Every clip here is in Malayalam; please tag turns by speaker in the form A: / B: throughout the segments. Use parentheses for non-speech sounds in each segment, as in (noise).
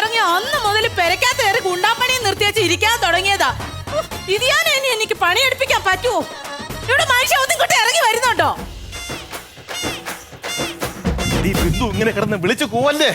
A: ഇറങ്ങി അന്ന് മുതൽ പെരക്കാത്ത കയറി ഗുണ്ടാപ്പണി നിർത്തിവെച്ച് ഇരിക്കാൻ തുടങ്ങിയതാ. ഇതിയാൻ ഇനി എനിക്ക് പണിയെടുപ്പിക്കാൻ പറ്റുമോ ഇവിടെ മനുഷ്യ ഒന്നും ഇങ്ങോട്ട് ഇറങ്ങി വരുന്നുണ്ടോ?
B: ഈ ബിന്ദു ഇങ്ങനെ കിടന്ന് വിളിച്ചു പോവല്ലേ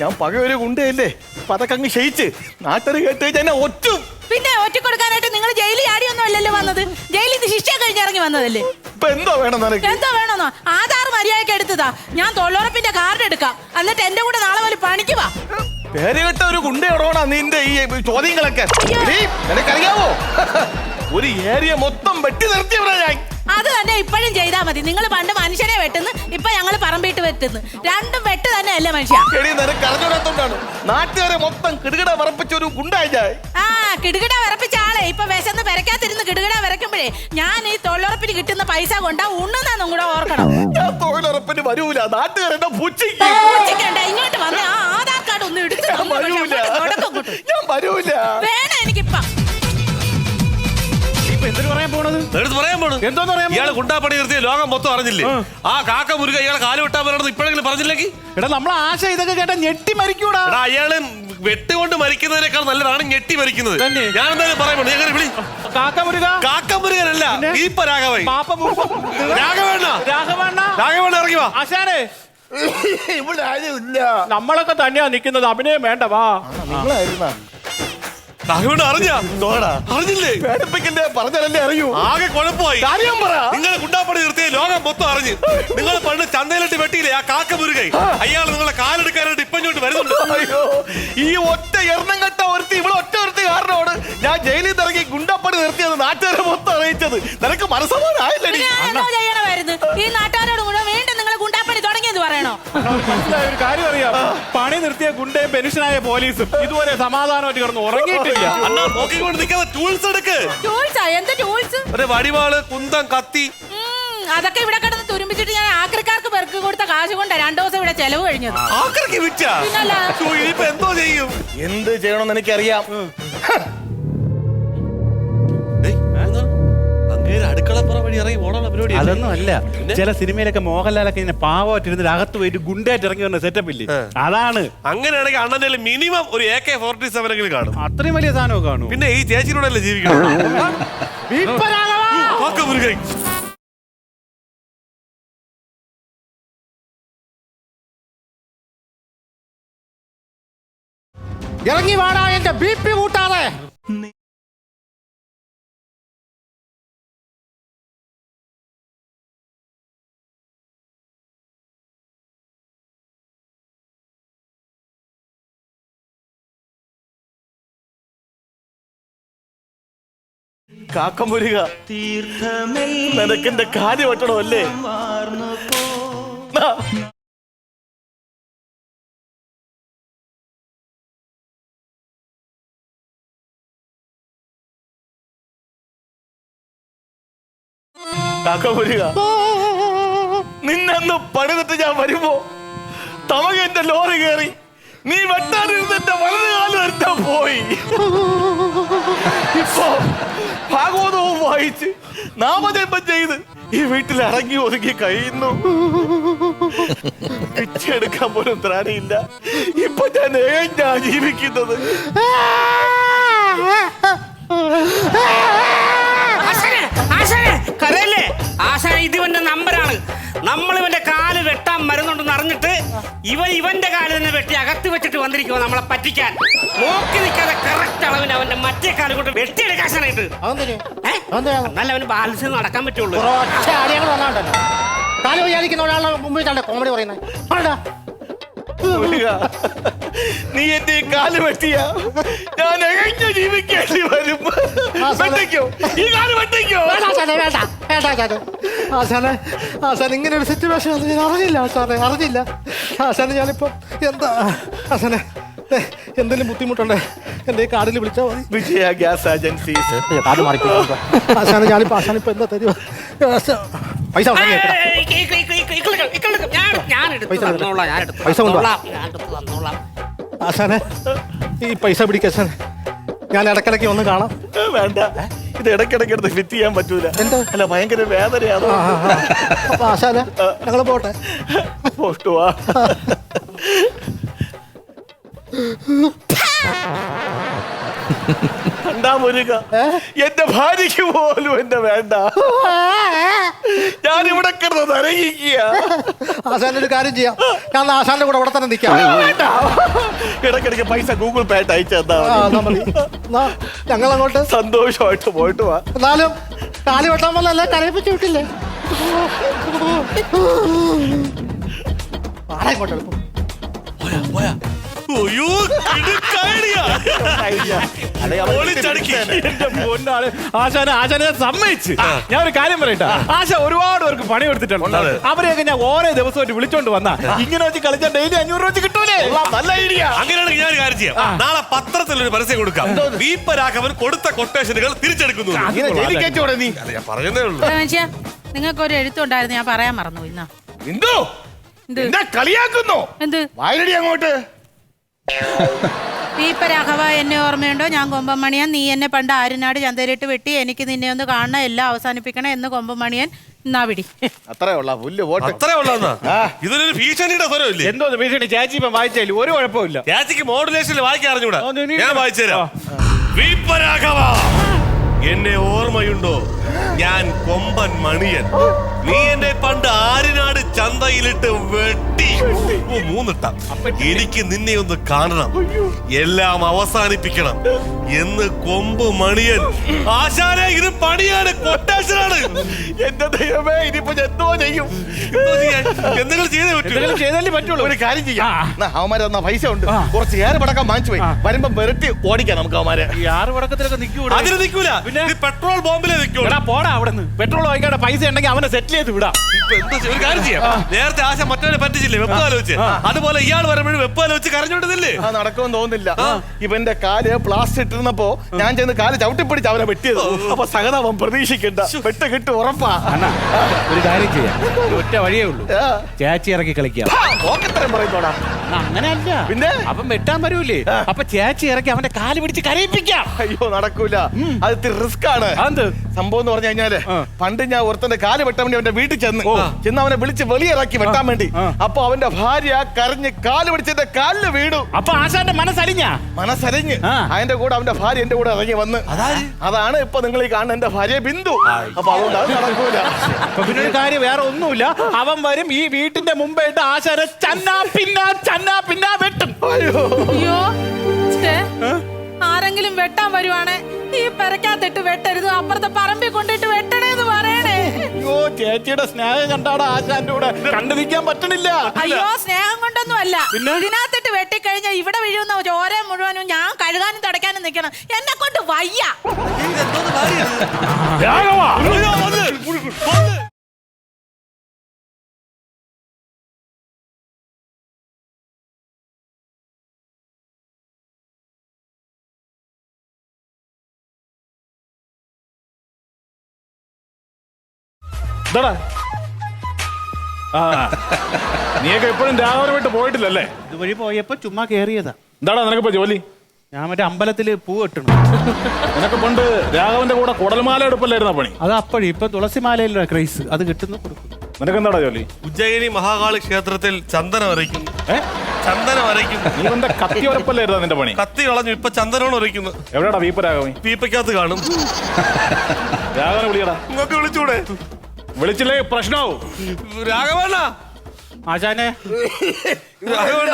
B: ഞാൻ പകയൊരു ഗുണ്ടയല്ലേ? അപ്പൊ അതൊക്കെ അങ്ങ് ക്ഷയിച്ച്. നാട്ടറി കേട്ട് കഴിഞ്ഞാൽ എന്നെ ഒറ്റും.
A: പിന്നെ ഒറ്റ കൊടുക്കാനായിട്ട് നിങ്ങൾ ജയിലിൽ ആടിയൊന്നും അല്ലല്ലോ വന്നത്. ജയിലിൽ നിന്ന് ശിക്ഷ കഴിഞ്ഞ് ഇറങ്ങി വന്നതല്ലേ?
B: ഇപ്പൊ എന്തോ വേണം
A: എന്തോ വേണമെന്നോ? ആധാർ മര്യാദയ്ക്ക് എടുത്തതാ. ഞാൻ തൊഴിലുറപ്പിന്റെ കാർഡ് എടുക്കാം. എന്നിട്ട് എന്റെ കൂടെ നാളെ പോലെ പണിക്ക് വാ.
B: പേര് കേട്ട ഒരു ഗുണ്ടയോടാണ് നിന്റെ ഈ ചോദ്യങ്ങളൊക്കെ. അറിയാവോ? നിനക്കറിയാവോ ഒരു ഏരിയ മൊത്തം വെട്ടി നിർത്തിയവരാ ഞാൻ.
A: അത് തന്നെ ഇപ്പോഴും ചെയ്താൽ മതി. നിങ്ങൾ പണ്ട് മനുഷ്യനെ വെട്ടുന്നു ഇപ്പൊ ഞങ്ങൾ പറമ്പിട്ട് വെട്ടുന്നു. രണ്ടും വെട്ട് തന്നെ അല്ലേ മനുഷ്യ
B: നാട്ടുകാരെ മൊത്തം കിടുകിട പറപ്പിച്ച ഒരു ഗുണ്ടായി
A: ആ കിടുകിട വിറപ്പിച്ച ആളെ. ഇപ്പൊ വിശന്ന് പെരക്കാത്തിരുന്ന് കിടുകിട വിറക്കുമ്പോഴേ ഞാൻ ഈ തൊഴിലുറപ്പിന് കിട്ടുന്ന പൈസ കൊണ്ടാ ഉണ്ണുന്നാന്നും കൂടെ ഓർക്കണം.
B: ഞാൻ തൊഴിലുറപ്പിന് വരൂല.
A: നാട്ടുകാരെ ഇങ്ങോട്ട് വന്ന്. ആ ആധാർ
B: ഞാൻ. വരൂല. ഞാൻ വരൂല.
A: വേണം എനിക്കിപ്പം.
C: ഇപ്പൊ എന്തിനു പറയാൻ പോണത്?
D: എടുത്ത് പറയാൻ പോണു
C: എന്തോന്ന് പറയാൻ
D: ഇയാൾ ഗുണ്ടാപ്പണി നിർത്തിയ ലോകം മൊത്തം അറിഞ്ഞില്ലേ? ആ. കാക്ക മുരുക ഇയാളെ കാൽ വെട്ടാൻ പറയണത് ഇപ്പോഴെങ്കിലും പറഞ്ഞില്ലെങ്കിൽ
C: എടാ നമ്മളെ ആശ ഇതൊക്കെ കേട്ടാ ഞെട്ടി മരിക്കൂടാ.
D: എടാ അയാൾ വെട്ടുകൊണ്ട് മരിക്കുന്നതിനേക്കാൾ നല്ലതാണ് ഞെട്ടി മരിക്കുന്നത്. ഞാൻ എന്തായാലും പറയാൻ പോണു? ഞാൻ വിളി.
C: കാക്ക മുരുക.
D: കാക്ക മുരുകനല്ല
C: പിന്നെ?
D: ഈപ്പ രാഘവൻ.
C: പാപ്പ മുരുക.
D: രാഘവേണ്ണ.
C: രാഘവണ്ണ.
D: രാഘവേണ്ണ ഇറങ്ങി വാ.
C: ആശാനെ. (coughs)
B: ഇവിടെ ആരും ഇല്ല.
C: നമ്മളൊക്കെ തന്നെയാ നിക്കുന്നത്. അഭിനയം വേണ്ട വാ.
B: നിങ്ങളായിരുന്ന.
D: രാഘവേണ്ണ അറിഞ്ഞ?
B: തോടാ.
D: അറിഞ്ഞില്ലേ?
B: പേടിപ്പിക്കണ്ടേ പറഞ്ഞാലല്ലേ അറിയൂ.
D: ആകെ കുഴപ്പമായി.
B: കാര്യം പറ.
D: നിങ്ങൾ നിർത്തിയ ലോകം മൊത്തം അറിഞ്ഞു. നിങ്ങൾ പണ്ട് ചന്തയിലിട്ട് വെട്ടിയില്ലേ? ആ കാക്ക മുരുകൈ അയാൾ നിങ്ങളെ കാലെടുക്കാനായിട്ട് ഇപ്പൊ ഇങ്ങോട്ട് വരുന്നുണ്ട്.
B: അയ്യോ. ഈ ഒറ്റ എണ്ണം കെട്ട ഒരുത്തി ഇവിടെ ഒറ്റ ഒരുത്തി കാരണമാണ് ഞാൻ ജയിലിൽ നിന്ന് ഇറങ്ങി ഗുണ്ടപ്പണി നിർത്തിയത് നാട്ടുകാരെ മൊത്തം അറിയിച്ചത്. നിനക്ക്
A: മനസ്സമാനായില്ലേ ഈ
C: മനസ്സിലായ ഒരു കാര്യം അറിയാം. പണി നിർത്തിയ ഗുണ്ടയും പെൻഷനായ പോലീസും ഇതുവരെ സമാധാനമായിട്ട് കിടന്ന് ഉറങ്ങിയിട്ടില്ല.
D: അണ്ണാ നോക്കിക്കൊണ്ട് നിൽക്കാതെ ടൂൾസ് എടുക്ക്.
A: ടൂൾസാ എന്ത് ടൂൾസ്
D: ഒരു വടിവാൾ കുന്തം കത്തി.
A: ഉം, അതൊക്കെ ഇവിടെ കിടന്ന് തുരുമ്പിച്ചിട്ട് ഞാൻ ആക്രിക്കാർക്ക് പെറുക്കി കൊടുത്ത കാശ് കൊണ്ടാ രണ്ടു ദിവസം ഇവിടെ ചെലവ് കഴിഞ്ഞത്.
D: ആക്രക്ക് വിറ്റാ?
A: പിന്നല്ല.
D: ഇനിയിപ്പോ എന്തോ ചെയ്യും?
B: എന്ത് ചെയ്യണമെന്ന് എനിക്കറിയാം.
D: ഇറങ്ങി ഓടാനുള്ള പരിപാടി
C: അതൊന്നും അല്ല. ചില സിനിമയിലൊക്കെ മോഹൻലാലൊക്കെ ഇങ്ങനെ പാവമായിട്ട് ഇരുന്നിട്ട് അകത്ത് പോയിട്ട് ഗുണ്ടായിട്ട് ഇറങ്ങി വന്ന സെറ്റപ്പ് ഇല്ലേ അതാണ്.
D: അങ്ങനെയാണെങ്കിൽ അണ്ണന്റെ മിനിമം ഒരു എ കെ ഫോർട്ടി സെവൻ എങ്കിലും കാണും.
C: അത്രയും വലിയ സാധനമൊക്കെ കാണും
D: പിന്നെ ഈ ചേച്ചിനോടല്ലേ ജീവിക്കണം? (laughs)
E: ഇറങ്ങി വാടാ എന്റെ ബി പി കൂട്ടാതെ.
B: കാക്കമുരുക. നിനക്കെന്റെ കാര്യം വെട്ടണോ അല്ലേ. കാക്കമുരുക നിന്നന്ന് പണിതിട്ട് ഞാൻ വരുമ്പോ തമക എന്റെ ലോറി കയറി നീ വെട്ടാനിരുന്ന് എന്റെ വലത് കാലം എടുത്താ പോയി. ഇപ്പോ ഭാഗവതവും വായിച്ച് നാമജപം ചെയ്ത് ഈ വീട്ടിൽ ഇറങ്ങി ഒതുങ്ങി കഴിയുന്നു. പിച്ചെടുക്കാൻ പോലും ത്രാണിയില്ല. ഇപ്പൊ ഞാൻ ഏഞ്ഞാ ജീവിക്കുന്നത്.
F: ആശാനെ, ആശാനെ, കരയല്ലേ? നമ്പറാണ് നമ്മൾ ഇവന്റെ കാൽ വെട്ടാൻ മരുന്നുണ്ടെന്ന് അറിഞ്ഞിട്ട് ഇവൻ ഇവന്റെ കാൽ തന്നെ വെട്ടി അകത്ത് വെച്ചിട്ട് വന്നിരിക്കുമോ നമ്മളെ പറ്റിക്കാൻ. നോക്കി നിൽക്കാതെ കറക്റ്റ് അളവിന് അവന്റെ മറ്റേ കാൽ കൊണ്ട് വെട്ടിയെടുക്കാൻ
E: ശ്രമിട്ട്
F: എന്നാലും അവന് ബാലൻസ് നടക്കാൻ പറ്റുള്ളൂ.
E: കാൽ വിചാരിക്കുന്ന ഒരാളുടെ മുമ്പിൽ കോമഡി പറയുന്നത്
B: നീ എന്റെ കാൽ വെട്ടിയ. ഞാൻ എങ്ങനെ ജീവിക്കേണ്ടി വരും? വെട്ടിക്കോ. ഈ കാൽ വെട്ടിക്കോ.
E: വേണ്ട ആശാനെ ആശാൻ ഇങ്ങനെ ഒരു സിറ്റുവേഷൻ ഞാൻ അറിഞ്ഞില്ല ആശാനെ അറിഞ്ഞില്ല. ആശാനെ ഞാനിപ്പോ എന്താ? ആശാനെ എന്തെങ്കിലും ബുദ്ധിമുട്ടുണ്ടേ? എന്റെ ഈ കാർഡിൽ വിളിച്ചാൽ മതി.
B: Vijaya gas
E: agency. ആശാനെ ഞാനിപ്പോ ആശാനിപ്പോ എന്താ തരുവാ? പൈസ പൈസ കൊണ്ടുവാ.
F: ഞാൻ എടുത്ത്
E: പൈസ കൊണ്ടുവാ.
F: ഞാൻ എടുത്ത് തന്നോളാം.
E: ആശാനെ ഈ പൈസ പിടിക്ക ആശാനെ ഞാൻ ഇടക്കിടക്ക് ഒന്ന് കാണാം.
B: വേണ്ട. ഇത് ഇടക്കിടക്ക് എടുത്ത് ഫിറ്റ് ചെയ്യാൻ പറ്റൂല.
E: എന്താ?
B: അല്ല ഭയങ്കര വേദനയാണ്
E: ആ, ആ, ആ. ഞങ്ങൾ പോട്ടെ.
B: പോട്ടുവാ കണ്ടാ മുരുക. എന്റെ ഭാര്യക്ക് പോലും എന്റെ വേണ്ട. ഞാൻ ഇവിടെ കിടന്ന് നരകിക്കുക.
E: ആശാന്റെ ഒരു കാര്യം ചെയ്യാം. ഞാൻ ആശാന്റെ കൂടെ ഇവിടെ തന്നെ നിൽക്കാം.
B: ഇടയ്ക്കിടയ്ക്ക് പൈസ ഗൂഗിൾ പേ ആയിട്ട് അയച്ചു തന്നാ
E: ഞങ്ങൾ അങ്ങോട്ട്
B: സന്തോഷമായിട്ട് പോയിട്ട് വാ.
E: എന്നാലും കാലി വെട്ടാൻ പോലെ കരയിപ്പിച്ചു വിട്ടില്ലേ? ആരാ ഇങ്ങോട്ട് എളുപ്പം
D: അയ്യോ കിടുക്കാടിയാ. പൊളിച്ചടുക്കി.
C: എന്റെ പൊന്നാൾ. ആശാന ആശാനെ സമ്മതിച്ച്. ഞാൻ ഒരു കാര്യം പറയട്ടെ. ആശ ഒരുപാട് പേർക്ക് പണി കൊടുത്തിട്ടുണ്ട്. അവരെയൊക്കെ ഞാൻ ഓരോ ദിവസമായിട്ട് വിളിച്ചോണ്ട് വന്ന. ഇങ്ങനെ വെച്ച് കളിച്ചാൽ ഡെയിലി അഞ്ഞൂറ് രൂപ കിട്ടൂലേ?
B: നല്ല ഐഡിയ
D: അങ്ങനെയാണെങ്കിൽ ഞാൻ ഒരു കാര്യം ചെയ്യാം. നാളെ പത്രത്തിൽ ഒരു പരസ്യം കൊടുക്കാം. വീപ്പരാഘവൻ കൊടുത്ത കൊട്ടേഷനുകൾ തിരിച്ചെടുക്കുന്നു.
B: ഇങ്ങനെ ജയിലിൽ കയറ്റോടെ നീ.
D: അല്ല, ഞാൻ പറഞ്ഞതേ ഉള്ളൂ.
A: നിങ്ങൾക്ക് ഒരു എഴുത്തുണ്ടായിരുന്നു. ഞാൻ പറയാൻ മറന്നു ഇന്ന്.
B: എന്തോ? കളിയാക്കുന്നു.
A: എന്ത്?
B: വായനടി അങ്ങോട്ട്.
A: ദീപ രാഘവ എന്നെ ഓർമ്മയുണ്ടോ? ഞാൻ കൊമ്പമണിയൻ. നീ എന്നെ പണ്ട് ആര്യനാട് ചന്തയിലിട്ട് വെട്ടി. എനിക്ക് നിന്നെ ഒന്ന് കാണണം എല്ലാം അവസാനിപ്പിക്കണം എന്ന് കൊമ്പമണിയൻ. എന്നാ പിടി
B: അത്രേ ഉള്ള പുല്ല് വോട്ട്
D: അത്രേ ഉള്ളതെന്നാ ഇതൊരു ഭീഷണിയുടെ സ്വരമില്ലേ?
C: എന്തോ ഭീഷണി? ചേച്ചി ഇപ്പം വായിച്ചാലും ഒരു കുഴപ്പമില്ല
D: ചേച്ചിക്ക് മോഡുലേഷനിൽ വായിക്കാൻ അറിഞ്ഞൂടാ.
C: ആ, നീ-
D: ഞാൻ വായിച്ചുതരാം വീപ്പരാഘവ എന്നെ ഓർമ്മയുണ്ടോ? ഞാൻ കൊമ്പൻ മണിയൻ. നീ എന്നെ പണ്ട് ആരിനാട് ചന്തയിലിട്ട് വെട്ടി. മൂന്നിട്ട. എനിക്ക് നിന്നെ ഒന്ന് കാണണം. എല്ലാം അവസാനിപ്പിക്കണം. എന്ന് കൊമ്പ് മണിയൻ. ആശാനെ ഇത് പണിയാണ്. കൊട്ടേഷനാണ്.
B: എന്റെ ദൈവമേ ഇനിയിപ്പോ എന്തോ ചെയ്യും?
D: എന്തോ ചെയ്യാൻ? എന്തെങ്കിലും ചെയ്തേ പറ്റൂ.
C: എന്തെങ്കിലും ചെയ്താലേ പറ്റുള്ളൂ.
B: ഒരു കാര്യം ചെയ്യാം.
C: അവന്മാരെ
B: എന്നാ, അവന്മാര് തന്ന പൈസ ഉണ്ട്. കുറച്ച് ഏറെ പടക്കം വാങ്ങിച്ചു പോയി. വരുമ്പോ വെറുട്ടി ഓടിക്കാം നമുക്ക് അവന്മാരെ.
C: ഈ ആറ് പടക്കത്തിലൊക്കെ നിൽക്കൂടാ?
D: അതിന് നിൽക്കൂല.
C: പിന്നെ?
D: ഇത് പെട്രോൾ ബോംബിലേ
C: നിൽക്കൂടാ പോടാ അവിടെ നിന്ന് പെട്രോൾ വാങ്ങിക്കാണ്ട് പൈസ ഉണ്ടെങ്കിൽ അവനെ സെറ്റിൽ ചെയ്ത് വിടാം.
D: ഇപ്പൊ എന്താ ചെയ്യും? ഒരു കാര്യം ചെയ്യാം. നേരത്തെ ആശ മറ്റവരെ പറ്റിച്ചില്ലേ? വെപ്പ് ആലോചിച്ച്. അതുപോലെ ഇയാൾ വരുമ്പോഴും വെപ്പ് ആലോചിച്ച് കരഞ്ഞോണ്ടതില്ലേ
B: ആ നടക്കുമെന്ന് തോന്നുന്നില്ല. ഇവന്റെ കാൽ പ്ലാസ്റ്റർ ഇട്ടിരുന്നപ്പോ ഞാൻ ചെന്ന് കാൽ ചവിട്ടിപ്പിടിച്ച് അവനെ വെട്ടിയത്. അപ്പൊ സഹതാപം പ്രതീക്ഷിക്കണ്ട. വെട്ട് കിട്ടും ഉറപ്പാ.
C: അണ്ണാ ഒരു കാര്യം ചെയ്യാം. ഒരു ഒറ്റ വഴിയേ ഉള്ളൂ.
B: ആ.
C: ചേച്ചി ഇറക്കി കളിക്കാം
B: ആ, ഓക്കത്തരം പറയുന്നോടാ.
C: അണ്ണാ, അങ്ങനെയല്ല.
B: പിന്നെ?
C: അപ്പം വെട്ടാൻ വരൂലേ. അപ്പൊ ചേച്ചി ഇറക്കി അവന്റെ കാൽ പിടിച്ച് കരയിപ്പിക്കാം.
B: അയ്യോ നടക്കൂല. അത് റിസ്ക് ആണ്.
C: അതെന്ത്?
B: സംഭവം എന്ന് പറഞ്ഞു
C: കഴിഞ്ഞാൽ
B: പണ്ട് ഞാൻ ഒരുത്തന്റെ കാൽ വെട്ടാൻ വേണ്ടി അവന്റെ വീട്ടിൽ ചെന്ന് ചെന്ന് അവനെ വിളിച്ച് വെളിയിറക്കി വെട്ടാൻ വേണ്ടി. അപ്പൊ അവന്റെ ഭാര്യ കരഞ്ഞ് കാൽ പിടിച്ചെന്റെ കാലിൽ വീണു.
C: അപ്പൊ ആശാന്റെ മനസ്സരിഞ്ഞ?
B: മനസ്സരിഞ്ഞ്. അതിന്റെ കൂടെ അവന്റെ ഭാര്യ എന്റെ കൂടെ ഇറങ്ങി വന്ന്. അതാണ് ഇപ്പൊ നിങ്ങൾ ഈ കാണുന്ന എന്റെ ഭാര്യ ബിന്ദു. അപ്പൊ അതുകൊണ്ട് അത് നടക്കൂല.
C: പിന്നെ ഒരു കാര്യം വേറെ ഒന്നുമില്ല. അവൻ വരും ഈ വീട്ടിന്റെ മുമ്പായിട്ട് ആശാനെ ചന്നാ പിന്നാ ചന്നാ പിന്നാ വെട്ടും.
B: അയ്യോ.
A: ആരെങ്കിലും വെട്ടാൻ വരുവാണെ ഈ പെരക്കാത്തിട്ട് വെട്ടരുത് അപ്പുറത്തെ പറമ്പിൽ കൊണ്ടിട്ട് വെട്ടണേന്ന് പറയണേ.
C: അയ്യോ ചേച്ചിയുടെ സ്നേഹം കണ്ടാടാ ആശാന്റെ കൂടെ. കണ്ടു നിൽക്കാൻ പറ്റണില്ല.
A: അയ്യോ സ്നേഹം കൊണ്ടൊന്നും അല്ല? ഇതിനകത്തിട്ട് വെട്ടിക്കഴിഞ്ഞാൽ ഇവിടെ വീഴുന്ന ചോര മുഴുവനും ഞാൻ കഴുകാനും തുടയ്ക്കാനും നിൽക്കണം. എന്നെ കൊണ്ട് വയ്യ.
C: ഇതാടാ. ആ. നീയൊക്കെ എപ്പോഴും രാവിലെ വിട്ട് പോയിട്ടില്ലല്ലേ? ഇതുവഴി പോയപ്പോ ചുമ്മാ കേറിയതാ.
B: എന്താടാ നിനക്കിപ്പോ ജോലി?
C: ഞാൻ മറ്റേ അമ്പലത്തിൽ പൂ കെട്ടണം.
B: നിനക്ക് പണ്ട് രാഘവന്റെ കൂടെ കുടൽമാല എടുപ്പല്ലായിരുന്ന പണി?
C: അത് അപ്പോഴും ഇപ്പൊ തുളസിമാലയിലുള്ള ക്രൈസ് അത് കിട്ടുന്നു കൊടുക്കും
B: നിനക്ക് എന്താടാ ജോലി?
D: ഉജ്ജയിനി മഹാകാളി ക്ഷേത്രത്തിൽ ചന്ദനം അരയ്ക്കുന്നു. ചന്ദനം അരയ്ക്കുന്നു.
B: നീ എന്താ കത്തി ഉറപ്പല്ലായിരുന്നു നിന്റെ പണി?
D: കത്തി കളഞ്ഞു ഇപ്പൊ ചന്ദനോട് അരയ്ക്കുന്നു.
B: എവിടെയാടാ വീപ്പ രാഘവൻ?
D: പീപ്പയ്ക്കകത്ത് കാണും.
B: രാഘവനെ വിളിയടാ.
D: നിങ്ങൾക്ക് വിളിച്ചൂടെ?
B: വിളിച്ചില്ലേ? പ്രശ്നവും
D: രാഘവണ്ണ.
C: ആശാനെ.
D: രാഘവണ്ണ.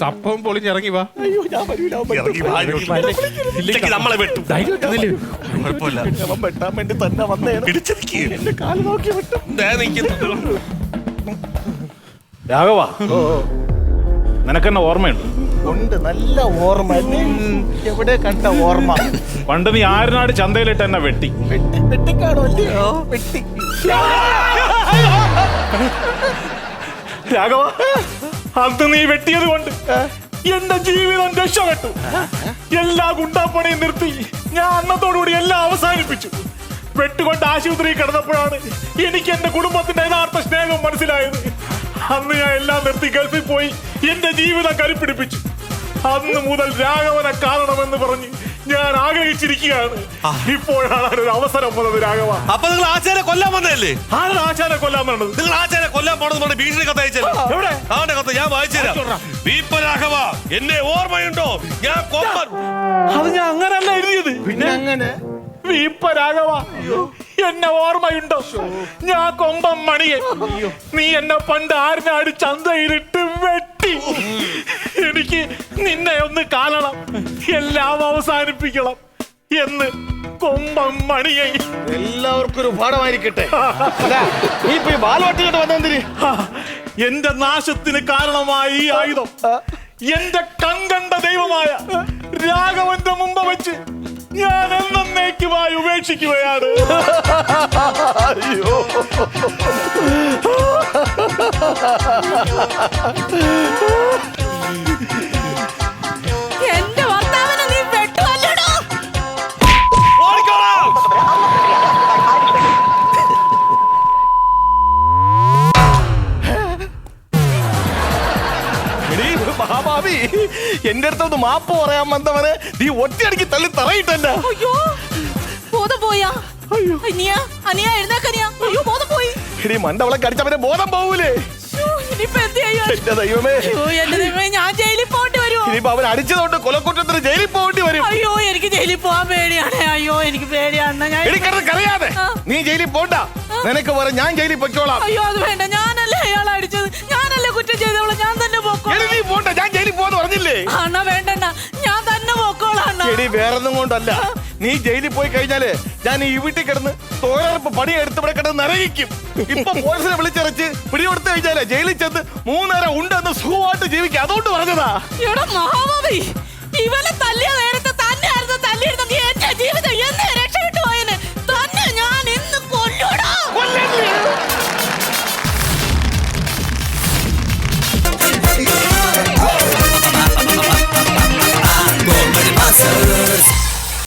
C: സപ്പവും പൊളിഞ്ഞിറങ്ങി വാ.
D: ഇറങ്ങി വാ, ഇങ്ങോട്ട്. ഇല്ലെങ്കിൽ നമ്മളെ വെട്ടും. കുഴപ്പമില്ല.
B: അവൻ വെട്ടാൻ വേണ്ടി തന്നെ വന്നേണ്
D: പിടിച്ചിരിക്കുക
B: എന്റെ കാൽ നോക്കി വിട്ടു.
D: നിൽക്കുന്നു.
B: രാഘവ നിനക്കെന്നെ ഓർമ്മയുണ്ട്.
E: ഉണ്ട്. നല്ല ഓർമ്മ. അല്ലേ? എവിടെ കണ്ട ഓർമ്മ?
B: പണ്ട് നീ ആരനാട് ചന്തയിലിട്ട് എന്നെ വെട്ടി.
E: വെട്ടി. വെട്ടിക്കാണോ അല്ലയോ വെട്ടി.
B: രാഘവ അന്ന് നീ വെട്ടിയത് കൊണ്ട് എന്റെ ജീവിതം രക്ഷപ്പെട്ടു. എല്ലാ ഗുണ്ടാപ്പണിയും നിർത്തി. ഞാൻ അന്നത്തോടുകൂടി എല്ലാം അവസാനിപ്പിച്ചു. വെട്ടുകൊണ്ട് ആശുപത്രിയിൽ കിടന്നപ്പോഴാണ് എനിക്ക് എന്റെ കുടുംബത്തിന്റെ യഥാർത്ഥ സ്നേഹം മനസ്സിലായത്. അന്ന് ഞാൻ എല്ലാം നിർത്തി ഗൾഫിൽ പോയി എന്റെ ജീവിതം കരുപ്പിടിപ്പിച്ചു. അന്ന് മുതൽ രാഘവനെ കാണണമെന്ന് പറഞ്ഞ്
G: ഞാൻ ആഗ്രഹിച്ചിരിക്കുകയാണ്. ഇപ്പോഴാണ് ഒരു അവസരം വന്നത് രാഘവ.
D: അപ്പൊ നിങ്ങൾ ആചാര കൊല്ലാൻ വന്നതല്ലേ?
G: ആരാണ് ആചാര കൊല്ലാൻ വന്നത്?
D: നിങ്ങൾ ആചാര കൊല്ലാൻ പോണെന്ന് പറഞ്ഞ ഭീഷണി കത്ത് അയച്ചല്ലോ
G: എവിടെ?
D: ആണ് കത്ത്? ഞാൻ വായിച്ചുതരാം വീപ്പരാഘവ എന്നെ ഓർമ്മയുണ്ടോ? ഞാൻ കൊമ്പൻ.
G: അത് ഞാൻ അങ്ങനല്ല എഴുതിയത്. പിന്നെ അങ്ങനെ? വീപ്പ രാഘവ എന്നെ ഓർമ്മയുണ്ടോ? ഞാൻ കൊമ്പം മണിയെ. നീ എന്നെ പണ്ട് ആരിനാട് ചന്തയിലിട്ട് വെട്ടി. എനിക്ക് നിന്നെ ഒന്ന് കാണണം. എല്ലാം അവസാനിപ്പിക്കണം എന്ന് കൊമ്പം മണിയെ.
B: എല്ലാവർക്കും ഒരു പാഠമായിരിക്കട്ടെ. നീ ഇപ്പൊ ഈ ബാലവട്ടിയിട്ട് വന്നെന്തിന്
G: ആ, എന്റെ നാശത്തിന് കാരണമായ ഈ ആയുധം. എന്റെ കങ്കണ്ട ദൈവമായ രാഘവന്റെ മുമ്പ് വെച്ച് ഞാൻ എന്നേക്കുമായി ഉപേക്ഷിക്കുകയാണ്.
A: എന്റെ ഭർത്താവിനെ നീ വെട്ടുവല്ലോടോ?
B: എടീ, മഹാഭാവി. എന്റെ അടുത്തൊന്ന് മാപ്പ് പറയാൻ വന്നവനെ നീ ഒറ്റയടിക്ക് തള്ളി തറയിട്ടല്ല
A: അയ്യോ ബോധം പോയാ? അനിയ അനിയ എഴുന്നേക്കനിയ അയ്യോ ബോധം പോയി.
B: എടീ മണ്ടവളെ കടിച്ചവനെ ബോധം പോവൂലേ?
A: ഇനിയിപ്പോ എന്ത് ചെയ്യാ?
B: എന്റെ ദൈവമേ.
A: അയ്യോ എന്റെ ദൈവമേ ഞാൻ ജയിലിൽ പോകേണ്ടി വരുമോ
B: ഇനിയിപ്പോ അവൻ അടിച്ചതുകൊണ്ട് കൊലക്കുറ്റത്തിന് ജയിലിൽ പോകേണ്ടി വരും.
A: അയ്യോ എനിക്ക് ജയിലിൽ പോകാൻ പേടിയാണ്. അയ്യോ എനിക്ക് പേടിയാണ്. ഞാൻ
B: എടി കിടന്ന് കരയാതെ. നീ ജയിലിൽ പോണ്ട. നിനക്ക് പറ ഞാൻ ജയിലിൽ പൊയ്ക്കോളാം.
A: അയ്യോ അത് വേണ്ട. ഞാനല്ലേ
B: വേറൊന്നും കൊണ്ടല്ല. നീ ജയിലിൽ പോയി കഴിഞ്ഞാൽ ഞാൻ ഈ വീട്ടിൽ കിടന്ന് തോരപ്പ് പണി എടുത്ത് ഇവിടെ കിടന്ന് നിറയിക്കും ഇപ്പൊ പോലീസിനെ വിളിച്ചിറച്ച് പിടികൊടുത്തു കഴിഞ്ഞാലേ ജയിലിൽ ചെന്ന് മൂന്നര ഉണ്ടെന്ന് സുഖമായിട്ട് ജീവിക്കും. അതുകൊണ്ട് പറഞ്ഞതാ.
A: ഇവിടെ മഹാമതി ഇവനെ തല്ലിയ നേരത്തെ തന്നെയായിരുന്നു തല്ലിയിരുന്നെങ്കിൽ എന്റെ ജീവിതം parselöz